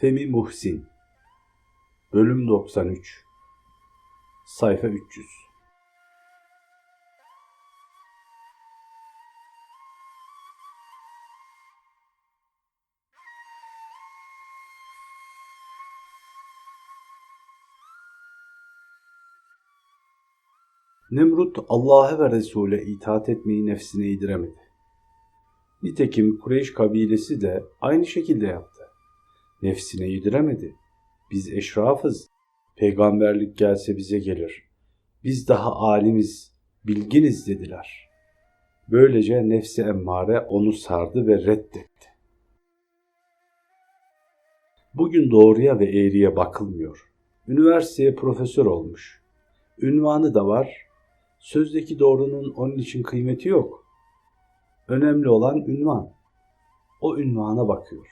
Femi Muhsin Bölüm 93 Sayfa 300 Nemrut Allah'a ve Resul'e itaat etmeyi nefsine yediremedi. Nitekim Kureyş kabilesi de aynı şekilde yaptı. Nefsine yediremedi. Biz eşrafız. Peygamberlik gelse bize gelir. Biz daha alimiz, bilginiz dediler. Böylece nefsi emmare onu sardı ve reddetti. Bugün doğruya ve eğriye bakılmıyor. Üniversiteye profesör olmuş. Ünvanı da var. Sözdeki doğrunun onun için kıymeti yok. Önemli olan ünvan. O ünvana bakıyor.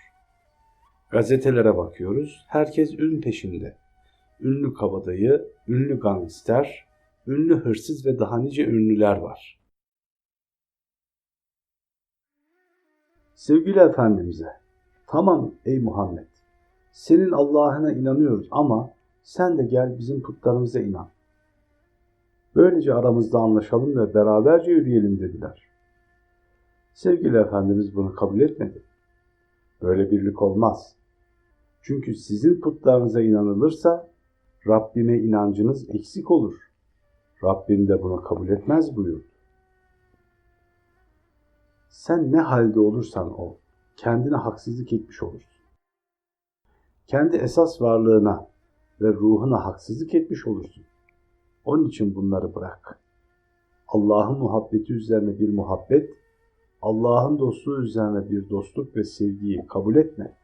Gazetelere bakıyoruz. Herkes ün peşinde. Ünlü kabadayı, ünlü gangster, ünlü hırsız ve daha nice ünlüler var. Sevgili Efendimiz'e, tamam ey Muhammed, senin Allah'ına inanıyoruz ama sen de gel bizim putlarımıza inan. Böylece aramızda anlaşalım ve beraberce yürüyelim dediler. Sevgili Efendimiz bunu kabul etmedi. Böyle birlik olmaz. Çünkü sizin putlarınıza inanılırsa Rabbime inancınız eksik olur. Rabbim de bunu kabul etmez buyurdu. Sen ne halde olursan ol, kendine haksızlık etmiş olursun. Kendi esas varlığına ve ruhuna haksızlık etmiş olursun. Onun için bunları bırak. Allah'ın muhabbeti üzerine bir muhabbet, Allah'ın dostluğu üzerine bir dostluk ve sevgiyi kabul etme.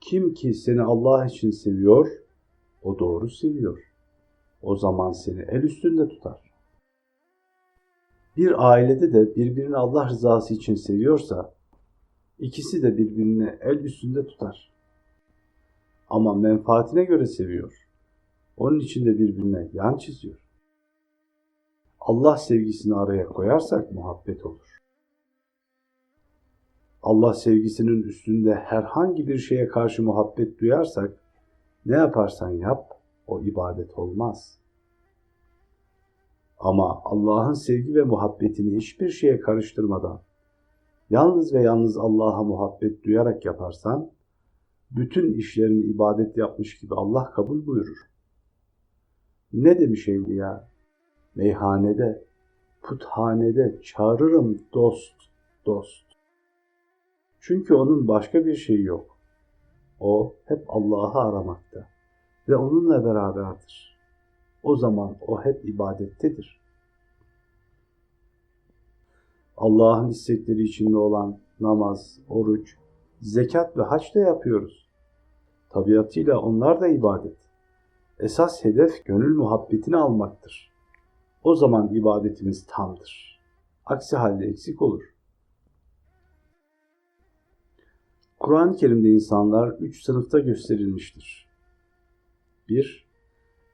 Kim ki seni Allah için seviyor, o doğru seviyor. O zaman seni el üstünde tutar. Bir ailede de birbirini Allah rızası için seviyorsa, ikisi de birbirini el üstünde tutar. Ama menfaatine göre seviyor. Onun için de birbirine yan çiziyor. Allah sevgisini araya koyarsak muhabbet olur. Allah sevgisinin üstünde herhangi bir şeye karşı muhabbet duyarsak ne yaparsan yap o ibadet olmaz. Ama Allah'ın sevgi ve muhabbetini hiçbir şeye karıştırmadan yalnız ve yalnız Allah'a muhabbet duyarak yaparsan bütün işlerini ibadet yapmış gibi Allah kabul buyurur. Ne demiş evliya? Meyhanede, puthanede çağırırım dost, dost. Çünkü onun başka bir şeyi yok. O hep Allah'ı aramakta ve onunla beraberdir. O zaman o hep ibadettedir. Allah'ın istekleri içinde olan namaz, oruç, zekat ve haç da yapıyoruz. Tabiatıyla onlar da ibadet. Esas hedef gönül muhabbetini almaktır. O zaman ibadetimiz tamdır. Aksi halde eksik olur. Kur'an-ı Kerim'de insanlar üç sınıfta gösterilmiştir. 1.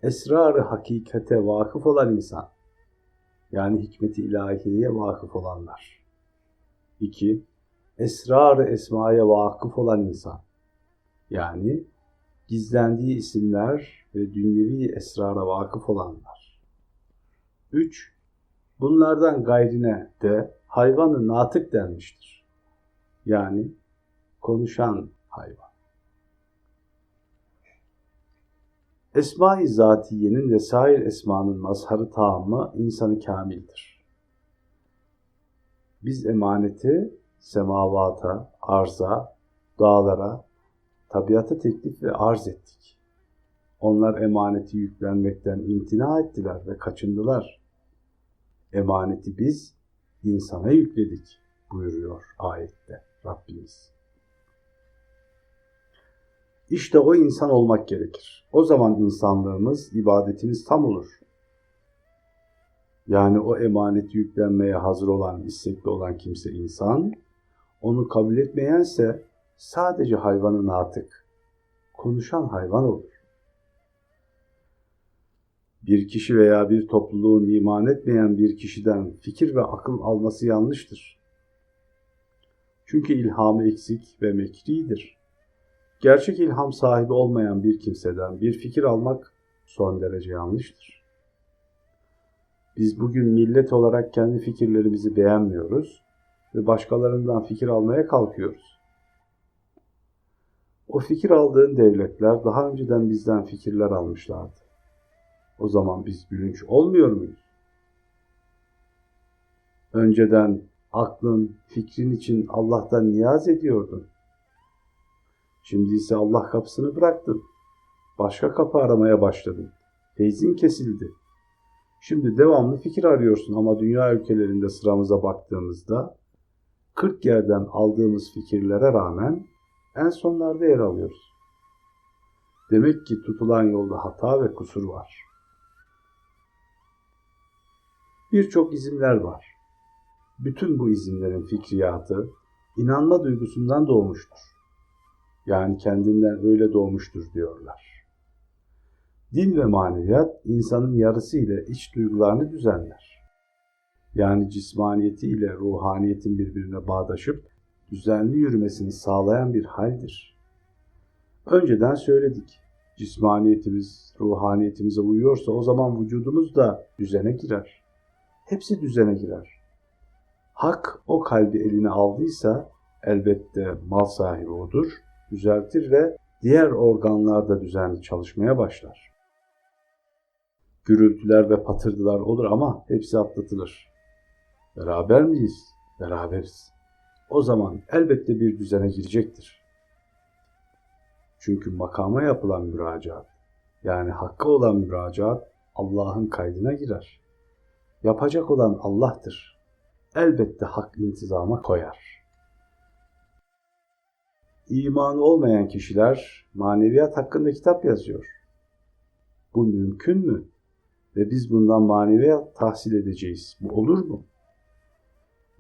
Esrar-ı hakikate vakıf olan insan. Yani hikmeti ilahiyeye vakıf olanlar. 2. Esrar-ı esmaya vakıf olan insan. Yani gizlendiği isimler ve dünyevi esrara vakıf olanlar. 3. Bunlardan gayrine de hayvanı natık denmiştir. Yani konuşan hayvan. Esma-i Zatiye'nin ve sair esmanın mazharı tamamı insanı kamildir. Biz emaneti semavata, arza, dağlara, tabiata teklif ve arz ettik. Onlar emaneti yüklenmekten imtina ettiler ve kaçındılar. Emaneti biz insana yükledik buyuruyor ayette Rabbimiz. İşte o insan olmak gerekir. O zaman insanlığımız, ibadetimiz tam olur. Yani o emaneti yüklenmeye hazır olan, istekli olan kimse insan, onu kabul etmeyense sadece hayvanın atık, konuşan hayvan olur. Bir kişi veya bir topluluğun iman etmeyen bir kişiden fikir ve akıl alması yanlıştır. Çünkü ilhamı eksik ve mekridir Gerçek ilham sahibi olmayan bir kimseden bir fikir almak son derece yanlıştır. Biz bugün millet olarak kendi fikirlerimizi beğenmiyoruz ve başkalarından fikir almaya kalkıyoruz. O fikir aldığın devletler daha önceden bizden fikirler almışlardı. O zaman biz gülünç olmuyor muyuz? Önceden aklın, fikrin için Allah'tan niyaz ediyordun. Şimdi ise Allah kapısını bıraktın. Başka kapı aramaya başladın. Feyzin kesildi. Şimdi devamlı fikir arıyorsun ama dünya ülkelerinde sıramıza baktığımızda 40 yerden aldığımız fikirlere rağmen en sonlarda yer alıyoruz. Demek ki tutulan yolda hata ve kusur var. Birçok izimler var. Bütün bu izimlerin fikriyatı inanma duygusundan doğmuştur. Yani kendinden öyle doğmuştur diyorlar. Din ve maneviyat insanın yarısı ile iç duygularını düzenler. Yani cismaniyeti ile ruhaniyetin birbirine bağdaşıp düzenli yürümesini sağlayan bir haldir. Önceden söyledik. Cismaniyetimiz ruhaniyetimize uyuyorsa o zaman vücudumuz da düzene girer. Hepsi düzene girer. Hak o kalbi eline aldıysa elbette mal sahibi odur, düzeltir ve diğer organlar da düzenli çalışmaya başlar. Gürültüler ve patırdılar olur ama hepsi atlatılır. Beraber miyiz? Beraberiz. O zaman elbette bir düzene girecektir. Çünkü makama yapılan müracaat, yani hakka olan müracaat Allah'ın kaydına girer. Yapacak olan Allah'tır. Elbette hak intizama koyar. İmanı olmayan kişiler maneviyat hakkında kitap yazıyor. Bu mümkün mü? Ve biz bundan maneviyat tahsil edeceğiz. Bu olur mu?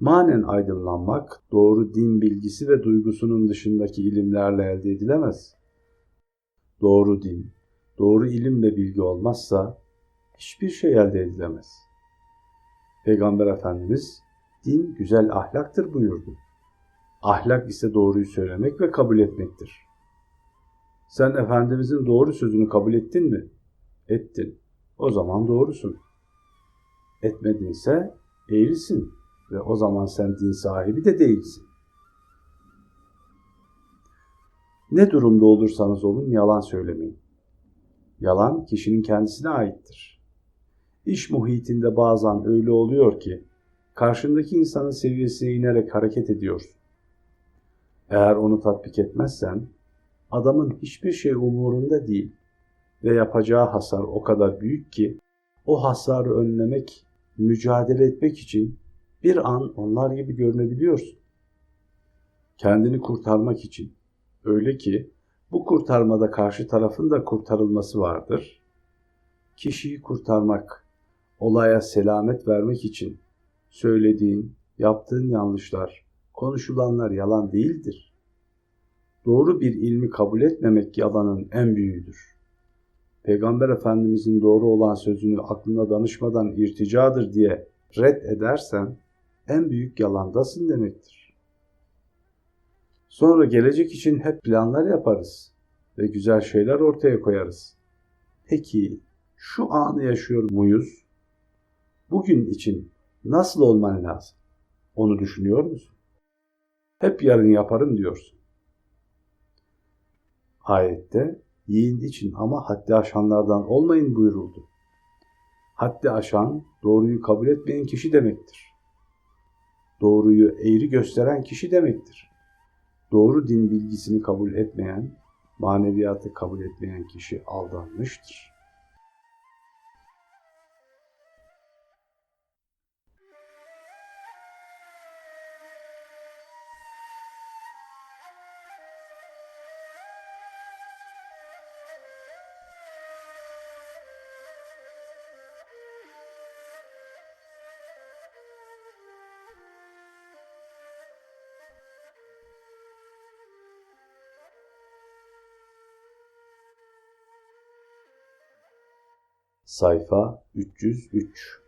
Manen aydınlanmak, doğru din bilgisi ve duygusunun dışındaki ilimlerle elde edilemez. Doğru din, doğru ilim ve bilgi olmazsa hiçbir şey elde edilemez. Peygamber Efendimiz, din güzel ahlaktır buyurdu. Ahlak ise doğruyu söylemek ve kabul etmektir. Sen Efendimizin doğru sözünü kabul ettin mi? Ettin. O zaman doğrusun. Etmedinse eğrisin ve o zaman sen din sahibi de değilsin. Ne durumda olursanız olun yalan söylemeyin. Yalan kişinin kendisine aittir. İş muhitinde bazen öyle oluyor ki karşındaki insanın seviyesine inerek hareket ediyorsun. Eğer onu tatbik etmezsen adamın hiçbir şey umurunda değil ve yapacağı hasar o kadar büyük ki o hasarı önlemek, mücadele etmek için bir an onlar gibi görünebiliyorsun. Kendini kurtarmak için. Öyle ki bu kurtarmada karşı tarafın da kurtarılması vardır. Kişiyi kurtarmak, olaya selamet vermek için söylediğin, yaptığın yanlışlar, konuşulanlar yalan değildir. Doğru bir ilmi kabul etmemek yalanın en büyüğüdür. Peygamber Efendimizin doğru olan sözünü aklına danışmadan irticadır diye red edersen en büyük yalandasın demektir. Sonra gelecek için hep planlar yaparız ve güzel şeyler ortaya koyarız. Peki şu anı yaşıyor muyuz? Bugün için nasıl olman lazım? Onu düşünüyor musun? Hep yarın yaparım diyorsun. Ayette yiyin için ama haddi aşanlardan olmayın buyuruldu. Haddi aşan doğruyu kabul etmeyen kişi demektir. Doğruyu eğri gösteren kişi demektir. Doğru din bilgisini kabul etmeyen, maneviyatı kabul etmeyen kişi aldanmıştır. Sayfa 303